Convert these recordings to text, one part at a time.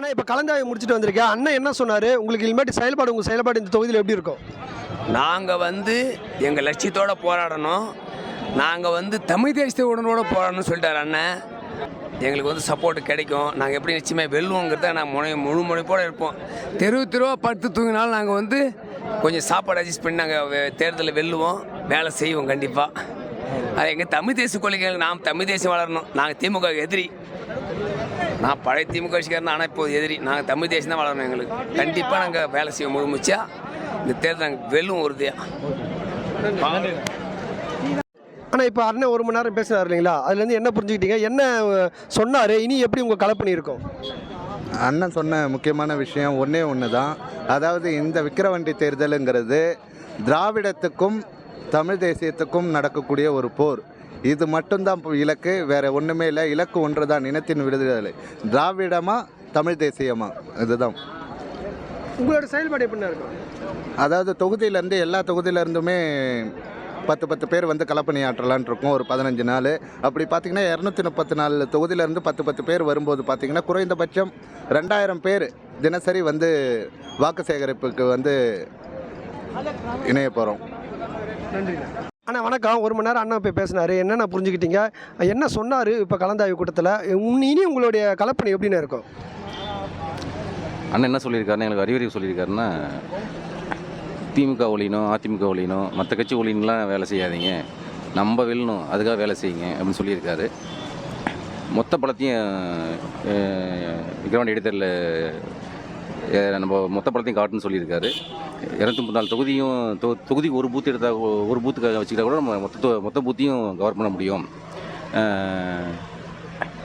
ஆனால் இப்போ கலந்தாய்வு முடிச்சுட்டு வந்திருக்கேன் அண்ணன் என்ன சொன்னார்? உங்களுக்கு இனிமேட்டு செயல்பாடு உங்கள் செயல்பாடு இந்த தொகுதியில் எப்படி இருக்கும்? நாங்கள் வந்து எங்கள் லட்சியத்தோடு போராடணும். நாங்கள் வந்து தமிழ் தேசிய உடனோட போராடணும்னு சொல்லிட்டார் அண்ணன் எங்களுக்கு வந்து சப்போர்ட் கிடைக்கும். நாங்கள் எப்படி நிச்சயமாக வெல்லுவோங்கிறத நாங்கள் முனை முழு முனைப்போடு இருப்போம். தெருவு தெருவாக படுத்து தூங்கினாலும் நாங்கள் வந்து கொஞ்சம் சாப்பாடு அட்ஜஸ்ட் பண்ணி நாங்கள் தேர்தலில் வெல்லுவோம். வேலை செய்வோம் கண்டிப்பாக அது எங்கள் தமிழ் தேசிய கொள்கைகள் நாம் தமிழ் தேசியம் வளரணும். நாங்கள் திமுக எதிரி. நான் பழைய திமுக கட்சிக்காரன் ஆனால் இப்போ எதிரி. நாங்கள் தமிழ் தேசம் தான் வளரணும் எங்களுக்கு. கண்டிப்பாக நாங்கள் வேலை செய்ய முழுமுச்சா இந்த தேர்தல் நாங்கள் வெல்லும் உறுதியாக ஆனால் இப்போ அண்ணன் ஒரு மணி நேரம் பேசுனார் இல்லைங்களா? அதுலேருந்து என்ன புரிஞ்சுக்கிட்டீங்க? என்ன சொன்னார்? இனி எப்படி உங்கள் கலப்பணி இருக்கும்? அண்ணன் சொன்ன முக்கியமான விஷயம் ஒன்றே ஒன்று தான் அதாவது இந்த விக்கிரவண்டி தேர்தலுங்கிறது திராவிடத்துக்கும் தமிழ் தேசியத்துக்கும் நடக்கக்கூடிய ஒரு போர். இது மட்டும்தான் இப்போ இலக்கு வேற ஒன்றுமே இல்லை. இலக்கு ஒன்று தான் இனத்தின் விடுதலை. திராவிடமா தமிழ் தேசியமா? இதுதான். உங்களோட செயல்பாடு இருக்கும் அதாவது தொகுதியிலேருந்து எல்லா தொகுதியிலேருந்துமே பத்து பத்து பேர் வந்து களப்பணி ஆற்றலான் இருக்கும் ஒரு பதினஞ்சு நாள். அப்படி பார்த்தீங்கன்னா இரநூத்தி முப்பத்தி நாலு தொகுதியிலேருந்து பத்து பத்து பேர் வரும்போது பார்த்தீங்கன்னா குறைந்தபட்சம் ரெண்டாயிரம் பேர் தினசரி வந்து வாக்கு சேகரிப்புக்கு வந்து இணைய போகிறோம் அண்ணா வணக்கம். ஒரு மணி நேரம் அண்ணா போய் பேசினார். என்னென்ன புரிஞ்சுக்கிட்டீங்க? என்ன சொன்னார் இப்போ கலந்தாய்வு கூட்டத்தில்? இனி உங்களுடைய கலப்பணி எப்படின்னு இருக்கும்? அண்ணன் என்ன சொல்லியிருக்காருன்னு எங்களுக்கு அறிவுரை சொல்லியிருக்காருன்னா திமுக ஒழியணும் அதிமுக ஒழியணும் மற்ற கட்சி ஒழியணும்லாம் வேலை செய்யாதீங்க. நம்ம வெல்லணும் அதுக்காக வேலை செய்யுங்க அப்படின்னு சொல்லியிருக்காரு. மொத்த படத்தையும் விக்ரவாண்டி இடைத்தேர்தலில் நம்ம மொத்த படத்தையும் காட்டுன்னு சொல்லியிருக்காரு. இரநூத்தி முப்பத்தி நாலு தொகுதியும் தொ- தொகுதிக்கு ஒரு பூத் எடுத்தால் ஒரு பூத்துக்காக வச்சுக்கிட்டா கூட நம்ம மொத்த மொத்த பூத்தையும் கவர் பண்ண முடியும்.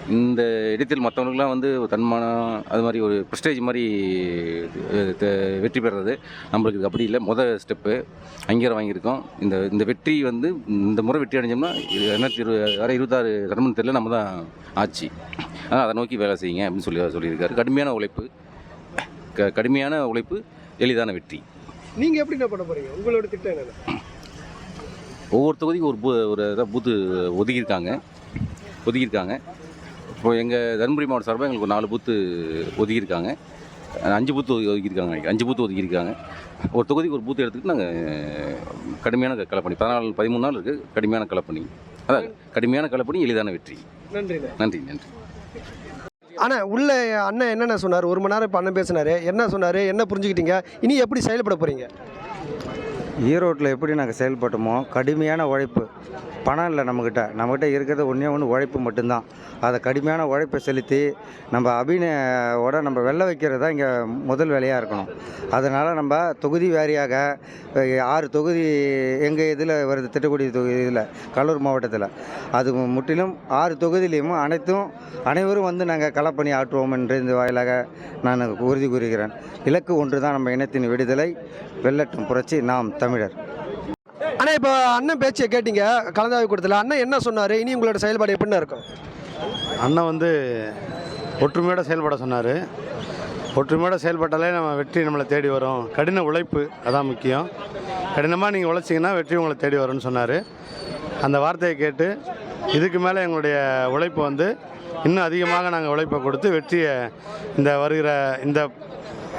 இந்த இடத்தில் மற்றவங்களுக்குலாம் வந்து தன்மானம் அது மாதிரி ஒரு ப்ரெஸ்டேஜ் மாதிரி வெற்றி பெறுறது நம்மளுக்கு இது அப்படி இல்லை. மொதல் ஸ்டெப்பு அங்கீகாரம் வாங்கியிருக்கோம். இந்த இந்த வெற்றி வந்து இந்த முறை வெற்றி அடைஞ்சோம்னா இது ரெண்டாயிரத்தி இரு வர இருபத்தாறு சட்டமன்ற தேர்தலில் நம்ம தான் ஆட்சி. ஆனால் அதை நோக்கி வேலை செய்யுங்க அப்படின்னு சொல்லி சொல்லியிருக்காரு. கடுமையான உழைப்பு. க கடுமையான உழைப்பு எளிதான வெற்றி. நீங்கள் எப்படி என்ன பண்ண போகிறீங்க உங்களோட திட்டம் என்னென்ன? ஒவ்வொரு தொகுதிக்கும் ஒரு பூ ஒரு இதாக பூத்து ஒதுக்கியிருக்காங்க. ஒதுக்கியிருக்காங்க. இப்போ எங்கள் தருமபுரி மாவட்ட சார்பாக எங்களுக்கு ஒரு நாலு பூத்து ஒதுக்கியிருக்காங்க. அஞ்சு பூத்து ஒதுக்கி- ஒதுக்கியிருக்காங்க அஞ்சு பூத்து ஒதுக்கியிருக்காங்க. ஒரு தொகுதிக்கு ஒரு பூத்து எடுத்துக்கிட்டு நாங்கள் கடுமையான களப்பணி. பதினாலு பதிமூணு நாள் இருக்குது கடுமையான களப்பணி. அதான் கடுமையான களப்பணி எளிதான வெற்றி. நன்றிண்ணே. நன்றி நன்றி. அண்ணா உள்ள அண்ணன் என்னென்ன சொன்னார்? ஒரு மணி நேரம் இப்போ அண்ணன் பேசினார். என்ன சொன்னார்? என்ன புரிஞ்சுக்கிட்டீங்க? இனி எப்படி செயல்பட போகிறீங்க ஈரோட்டில் எப்படி நாங்கள் செயல்பட்டோமோ கடுமையான உழைப்பு. பணம் இல்லை நம்மக்கிட்ட நம்மக்கிட்ட இருக்கிறது ஒன்றே ஒன்று உழைப்பு மட்டும்தான். அதை கடுமையான உழைப்பை செலுத்தி நம்ம அபிநயோட நம்ம வெள்ள வைக்கிறது தான் இங்கே முதல் வேலையாக இருக்கணும். அதனால் நம்ம தொகுதி வாரியாக ஆறு தொகுதி எங்கள் இதில் வருது? திட்டக்குடி தொகுதி இதில் கடலூர் மாவட்டத்தில். அது முற்றிலும் ஆறு தொகுதியிலையும் அனைத்தும் அனைவரும் வந்து நாங்கள் களப்பணி ஆற்றுவோம் என்று இந்த வாயிலாக நான் உறுதி கூறுகிறேன். இலக்கு ஒன்று தான் நம்ம இனத்தின் விடுதலை. வெள்ளட்டும் புரட்சி நாம் தமிழர். ஆனால் இப்போ அண்ணன் பேச்சை கேட்டீங்க கலந்தாய்வு கூட்டத்தில். அண்ணன் என்ன சொன்னார்? இனி உங்களோட செயல்பாடு எப்படின்னு இருக்கும்? அண்ணன் வந்து ஒற்றுமையோட செயல்பட சொன்னார். ஒற்றுமையோட செயல்பட்டாலே நம்ம வெற்றி நம்மளை தேடி வரும். கடின உழைப்பு அதான் முக்கியம். கடினமாக நீங்கள் உழைச்சிங்கன்னா வெற்றி உங்களை தேடி வரும்னு சொன்னார். அந்த வார்த்தையை கேட்டு இதுக்கு மேலே எங்களுடைய உழைப்பு வந்து இன்னும் அதிகமாக நாங்கள் உழைப்பை கொடுத்து வெற்றியை இந்த வருகிற இந்த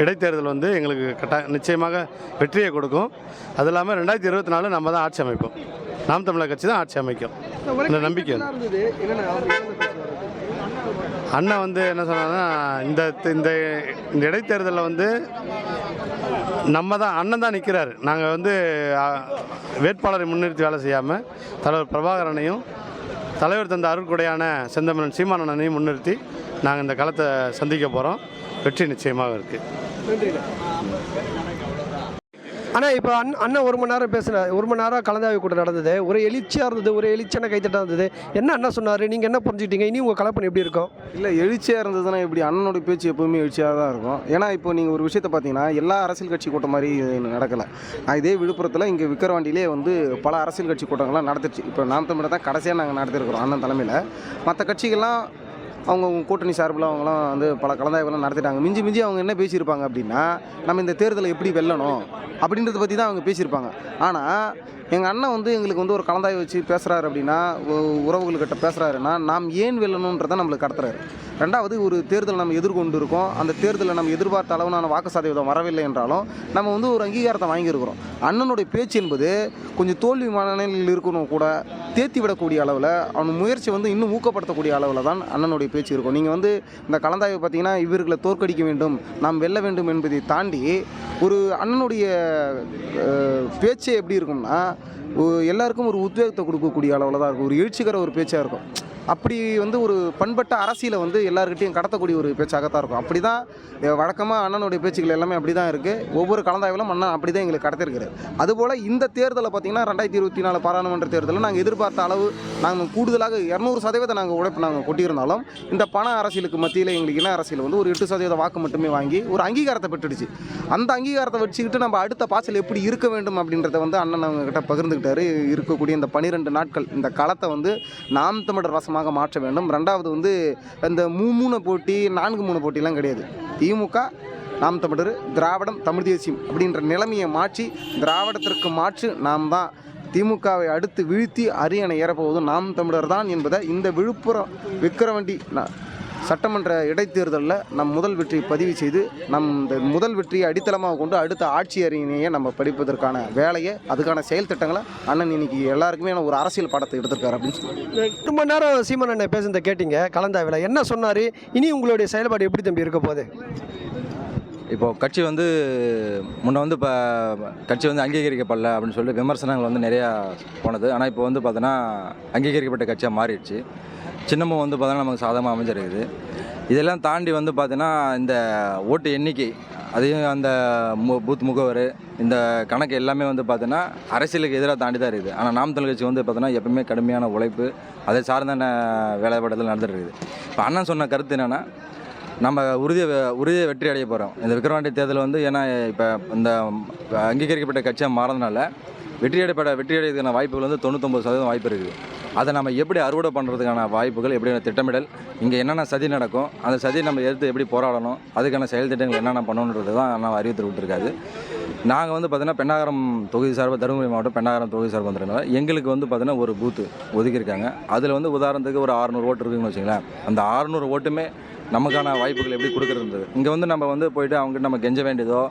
இடைத்தேர்தல் வந்து எங்களுக்கு கட்ட நிச்சயமாக வெற்றியை கொடுக்கும். அது இல்லாமல் ரெண்டாயிரத்தி இருபத்தி நாலு நம்ம தான் ஆட்சி அமைப்போம். நாம் தமிழர் கட்சி தான் ஆட்சி அமைக்கும். இந்த நம்பிக்கை அண்ணன் வந்து என்ன சொன்னாங்கன்னா இந்த இந்த இந்த இடைத்தேர்தலில் வந்து நம்ம தான் அண்ணன் தான் நிற்கிறாரு நாங்கள் வந்து வேட்பாளரை முன்னிறுத்தி வேலை செய்யாமல் தலைவர் பிரபாகரனையும் தலைவர் தந்த அருட்கொடையான செந்தமிழன் சீமானனையும் முன்னிறுத்தி நாங்கள் இந்த களத்தை சந்திக்க போகிறோம் வெற்றி நிச்சயமாக இருக்குது அண்ணா இப்போ அண்ண அண்ணன் ஒரு மணி நேரம் பேசினார் ஒரு மணி நேரம் கலந்தாய்வு கூட்டம் நடந்தது. ஒரு எழுச்சியாக இருந்தது ஒரு எழுச்சியான கைத்தட்டாக இருந்தது. என்ன அண்ணன் சொன்னார்? நீங்கள் என்ன புரிஞ்சுக்கிட்டீங்க? இனி உங்கள் கலப்பணி எப்படி இருக்கும்? இல்லை எழுச்சியாக இருந்ததுன்னா இப்படி அண்ணனோட பேச்சு எப்பவுமே எழுச்சியாக தான் இருக்கும். ஏன்னா இப்போ நீங்கள் ஒரு விஷயத்தை பார்த்தீங்கன்னா எல்லா அரசியல் கட்சி கூட்டம் மாதிரி நடக்கலை. நான் இதே விழுப்புரத்தில் இங்கே விக்கிரவாண்டியிலே வந்து பல அரசியல் கட்சி கூட்டங்கள்லாம் நடந்துச்சு. இப்போ நாம் தமிழர் தான் கடைசியாக நாங்கள் நடத்திருக்கிறோம் அண்ணன் தலைமையில். மற்ற கட்சிகள்லாம் அவங்க கூட்டணி சார்பில் அவங்களாம் வந்து பல கலந்தாய்வுலாம் நடத்திட்டாங்க. மிஞ்சி மிஞ்சி அவங்க என்ன பேசியிருப்பாங்க அப்படின்னா நம்ம இந்த தேர்தலை எப்படி வெல்லணும் அப்படின்றத பற்றி தான் அவங்க பேசியிருப்பாங்க. ஆனால் எங்கள் அண்ணன் வந்து எங்களுக்கு வந்து ஒரு கலந்தாய் வச்சு பேசுகிறாரு அப்படின்னா உ- உறவுகள்கிட்ட பேசுகிறாருன்னா நாம் ஏன் வெல்லணுன்றதை நம்மளுக்கு கடத்துறாரு. ரெண்டாவது ஒரு தேர்தல் நம்ம எதிர்கொண்டு இருக்கோம் அந்த தேர்தலில் நம்ம எதிர்பார்த்த அளவுனான வாக்கு சதவீதம் வரவில்லை என்றாலும் நம்ம வந்து ஒரு அங்கீகாரத்தை வாங்கியிருக்கிறோம். அண்ணனுடைய பேச்சு என்பது கொஞ்சம் தோல்வி மனநிலையில் இருக்கணும் கூட தேத்தி விடக்கூடிய அளவில் அவன் முயற்சி வந்து இன்னும் ஊக்கப்படுத்தக்கூடிய அளவில் தான் அண்ணனுடைய பேச்சு இருக்கும். நீங்கள் வந்து இந்த கலந்தாய்வு பார்த்தீங்கன்னா இவர்களை தோற்கடிக்க வேண்டும் நாம் வெல்ல வேண்டும் என்பதை தாண்டி ஒரு அண்ணனுடைய பேச்சு பேச்சே எப்படி இருக்கும்னா எல்லாருக்கும் ஒரு உத்வேகத்தை கொடுக்கக்கூடிய அளவில் தான் இருக்கும். ஒரு எழுச்சிகர ஒரு பேச்சாக இருக்கும். அப்படி வந்து ஒரு பண்பட்ட அரசியலை வந்து எல்லாருக்கிட்டையும் கடத்தக்கூடிய ஒரு பேச்சாக தான் இருக்கும். அப்படி தான் வழக்கமாக அண்ணனுடைய பேச்சுக்கள் எல்லாமே அப்படி தான் இருக்குது ஒவ்வொரு கலந்தாய்விலும் அண்ணன் அப்படி தான் எங்களுக்கு கடத்திருக்கிறார் அதுபோல் இந்த தேர்தலை பார்த்தீங்கன்னா ரெண்டாயிரத்தி இருபத்தி நாலு பாராளுமன்ற தேர்தலில் நாங்கள் எதிர்பார்த்த அளவு நாங்கள் கூடுதலாக இரநூறு சதவீதம் நாங்கள் உழைப்பு நாங்கள் கொட்டியிருந்தாலும் இந்த பண அரசியலுக்கு மத்தியில் எங்களுக்கு இன அரசியல் வந்து ஒரு எட்டு சதவீத வாக்கு மட்டுமே வாங்கி ஒரு அங்கீகாரத்தை பெற்றுடுச்சு. அந்த அங்கீகாரத்தை வச்சுக்கிட்டு நம்ம அடுத்த பாசல் எப்படி இருக்க வேண்டும் அப்படின்றத வந்து அண்ணன் அவங்ககிட்ட பகிர்ந்துக்கிட்டாரு. இருக்கக்கூடிய இந்த பனிரெண்டு நாட்கள் இந்த களத்தை வந்து நாம் தமிழர் வசமாக மாற்ற வேண்டும். ரெண்டாவது வந்து இந்த மூ மூணு போட்டி நான்கு மூணு போட்டிலாம் கிடையாது. திமுக நாம் தமிழர் திராவிடம் தமிழ் தேசியம் அப்படின்ற நிலைமையை மாற்றி திராவிடத்திற்கு மாற்று நாம் தான். திமுகவை அடுத்து வீழ்த்தி அரியணை ஏறப்போவதும் நாம் தமிழர் தான் என்பதை இந்த விழுப்புரம் விக்கிரவண்டி சட்டமன்ற இடைத்தேர்தலில் நம் முதல் வெற்றியை பதிவு செய்து நம் இந்த முதல் வெற்றியை அடித்தளமாக கொண்டு அடுத்த ஆட்சி அரியணையை நம்ம படிப்பதற்கான வேலையை அதுக்கான செயல் திட்டங்களை அண்ணன் இன்னைக்கு எல்லாருக்குமே ஒரு அரசியல் பாடத்தை எடுத்திருக்காரு அப்படின்னு சொல்லி ரொம்ப நேரம் சீமன் அண்ணன் பேசுனதை கேட்டீங்க கலந்தாய்வில் என்ன சொன்னார்? இனி உங்களுடைய செயல்பாடு எப்படி தம்பி இருக்க போகுது? இப்போ கட்சி வந்து முன்ன வந்து இப்போ கட்சி வந்து அங்கீகரிக்கப்படல அப்படின்னு சொல்லி விமர்சனங்கள் வந்து நிறையா போனது. ஆனால் இப்போ வந்து பார்த்தோன்னா அங்கீகரிக்கப்பட்ட கட்சியாக மாறிடுச்சு. சின்னமும் வந்து பார்த்தோன்னா நமக்கு சாதகமாக அமைஞ்சிருக்குது. இதெல்லாம் தாண்டி வந்து பார்த்தீங்கன்னா இந்த ஓட்டு எண்ணிக்கை அதையும் அந்த மு பூத் முகவர் இந்த கணக்கு எல்லாமே வந்து பார்த்தீங்கன்னா அரசியலுக்கு எதிராக தாண்டி தான் இருக்குது. ஆனால் நாம் தமிழ் கட்சி வந்து பார்த்தீங்கன்னா எப்பவுமே கடுமையான உழைப்பு அதை சார்ந்தான வேலைப்பாடுகள் நடந்துட்டு இருக்குது. இப்போ அண்ணன் சொன்ன கருத்து என்னென்னா நம்ம உறுதியை உறுதியை வெற்றி அடைய போகிறோம் இந்த விக்ரவாண்டி தேர்தல் வந்து ஏன்னா இப்போ இந்த அங்கீகரிக்கப்பட்ட கட்சியாக மாறதுனால வெற்றியடைப்பட அடைப்பட வாய்ப்புகள் வந்து தொண்ணூத்தொம்பது சதவீதம் வாய்ப்பு இருக்குது. அதை நம்ம எப்படி அறுவடை பண்ணுறதுக்கான வாய்ப்புகள் எப்படி திட்டமிடல் இங்கே என்னென்ன சதி நடக்கும் அந்த சதி நம்ம எடுத்து எப்படி போராடணும் அதுக்கான செயல் திட்டங்கள் என்னென்ன பண்ணணுன்றது தான் நம்ம அறிவித்து விட்டுருக்காது நாங்கள் வந்து பார்த்தீங்கன்னா பெண்ணாகரம் தொகுதி சார்பாக தருமபுரி மாவட்டம் பெண்ணாகரம் தொகுதி சார்பாக வந்துருக்கனால எங்களுக்கு வந்து பார்த்தீங்கன்னா ஒரு பூத்து ஒதுக்கியிருக்காங்க. அதில் வந்து உதாரணத்துக்கு ஒரு அறநூறு ஓட்டு இருக்குன்னு வச்சுங்களேன் அந்த ஆறுநூறு ஓட்டுமே நமக்கான வாய்ப்புகள் எப்படி கொடுக்குறது இங்கே வந்து நம்ம வந்து போயிட்டு அவங்ககிட்ட நம்ம கெஞ்ச வேண்டியதோ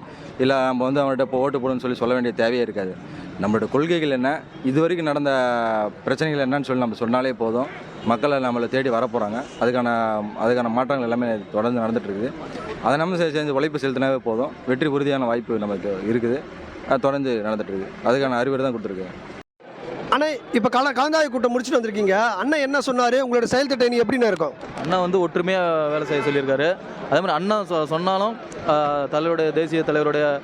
இல்லை நம்ம வந்து அவங்கள்ட்ட இப்போ ஓட்டு போடுன்னு சொல்லி சொல்ல வேண்டிய தேவையே இருக்காது. நம்மளோட கொள்கைகள் என்ன? இது வரைக்கும் நடந்த பிரச்சனைகள் என்னன்னு சொல்லி நம்ம சொன்னாலே போதும். மக்களை நம்மளை தேடி வரப்போகிறாங்க அதுக்கான அதுக்கான மாற்றங்கள் எல்லாமே தொடர்ந்து நடந்துட்டு இருக்குது. அதை நம்ம செ- செஞ்சு உழைப்பு செலுத்தினாவே போதும். வெற்றி உறுதியான வாய்ப்பு நமக்கு இருக்குது. அது தொடர்ந்து நடந்துட்டு இருக்குது. அதுக்கான அறிவுரை தான் கொடுத்துருக்கு ஆனால் இப்போ கல கலந்தாய்வு கூட்டம் முடிச்சுட்டு வந்திருக்கீங்க. அண்ணன் என்ன சொன்னார்? உங்களோட செயல் திட்டம் இனி எப்படிண்ணா இருக்கும்? அண்ணா வந்து ஒற்றுமையாக வேலை செய்ய சொல்லியிருக்காரு. அதே மாதிரி அண்ணா சொ- சொன்னாலும் தலைவருடைய தேசிய தலைவருடைய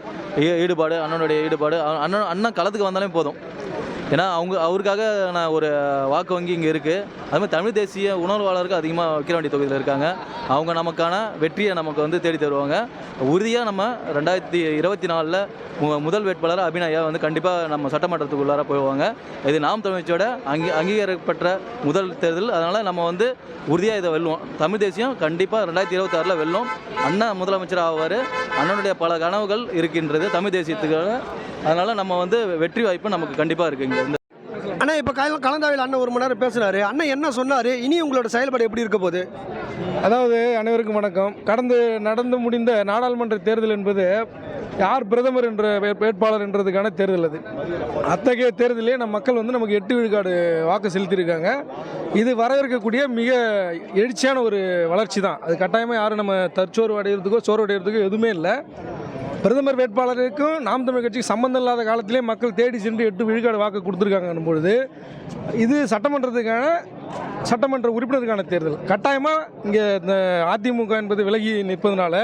ஈடுபாடு அண்ணனுடைய ஈடுபாடு அண்ணன் அண்ணன் களத்துக்கு வந்தாலே போதும். ஏன்னா அவங்க அவருக்காக நான் ஒரு வாக்கு வங்கி இங்கே இருக்குது அதுமாதிரி தமிழ் தேசிய உணர்வாளருக்கு அதிகமாக விக்கிரவாண்டி தொகுதியில் இருக்காங்க. அவங்க நமக்கான வெற்றியை நமக்கு வந்து தேடி தருவாங்க. உறுதியாக நம்ம ரெண்டாயிரத்தி இருபத்தி நாலில் முதல் வேட்பாளர் அபிநயா வந்து கண்டிப்பாக நம்ம சட்டமன்றத்துக்குள்ளார போயிடுவாங்க. இது நாம் தமிழ்ச்சியோட அங்கீ அங்கீகரிக்கப்பட்ட முதல் தேர்தல். அதனால் நம்ம வந்து உறுதியாக இதை வெல்லுவோம். தமிழ் தேசியம் கண்டிப்பாக ரெண்டாயிரத்தி இருபத்தாறில் வெல்லும். அண்ணா முதலமைச்சர் ஆவார். அண்ணனுடைய பல கனவுகள் இருக்கின்றது தமிழ் தேசியத்துக்காக. அதனால் நம்ம வந்து வெற்றி வாய்ப்பு நமக்கு கண்டிப்பாக இருக்குங்க. அண்ணா இப்போ கல கலந்தாய்வில் அண்ணன் ஒரு மணி நேரம் பேசுனாரு அண்ணன் என்ன சொன்னார்? இனி உங்களோட செயல்பாடு எப்படி இருக்க போகுது? அதாவது அனைவருக்கும் வணக்கம். கடந்து நடந்து முடிந்த நாடாளுமன்ற தேர்தல் என்பது யார் பிரதமர் என்ற வே- வேட்பாளர் என்றதுக்கான தேர்தல் அது. அத்தகைய தேர்தலே நம் மக்கள் வந்து நமக்கு எட்டு விழுக்காடு வாக்கு செலுத்தியிருக்காங்க. இது வரவிருக்கக்கூடிய மிக எழுச்சியான ஒரு வளர்ச்சி தான் அது கட்டாயமாக யாரும் நம்ம தற்சோர்வு அடைகிறதுக்கோ சோர்வு அடைகிறதுக்கோ எதுவுமே இல்லை. பிரதமர் வேட்பாளருக்கும் நாம் தமிழ் கட்சிக்கு சம்பந்தம் இல்லாத காலத்திலே மக்கள் தேடி சென்று எட்டு விழுக்காடு வாக்கு கொடுத்துருக்காங்கன்னும் பொழுது இது சட்டமன்றத்துக்கான சட்டமன்ற உறுப்பினருக்கான தேர்தல். கட்டாயமாக இங்கே இந்த அதிமுக என்பது விலகி நிற்பதனால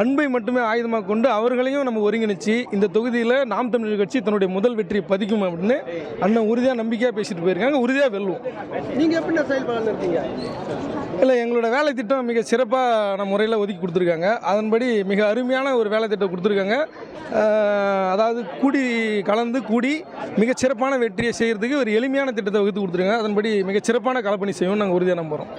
அன்பை மட்டுமே ஆயுதமாக கொண்டு அவர்களையும் நம்ம ஒருங்கிணைச்சு இந்த தொகுதியில் நாம் தமிழர் கட்சி தன்னுடைய முதல் வெற்றியை பதிக்கும் அப்படின்னு அண்ணன் உறுதியாக நம்பிக்கையாக பேசிட்டு போயிருக்காங்க. உறுதியாக வெல்லுவோம் நீங்கள் எப்படிண்ணா செயல்படலாம் இருக்கீங்க? இல்லை எங்களோட வேலை திட்டம் மிக சிறப்பான முறையில் ஒதுக்கி கொடுத்துருக்காங்க. அதன்படி மிக அருமையான ஒரு வேலை திட்டம் கொடுத்துருக்காங்க. அதாவது கூடி கலந்து கூடி மிகச் சிறப்பான வெற்றியை செய்கிறதுக்கு ஒரு எளிமையான திட்டத்தை வகுத்து கொடுத்துருக்காங்க. அதன்படி மிகச் சிறப்பான களப்பணி செய்வோம் நாங்கள் உறுதியாக நம்புகிறோம்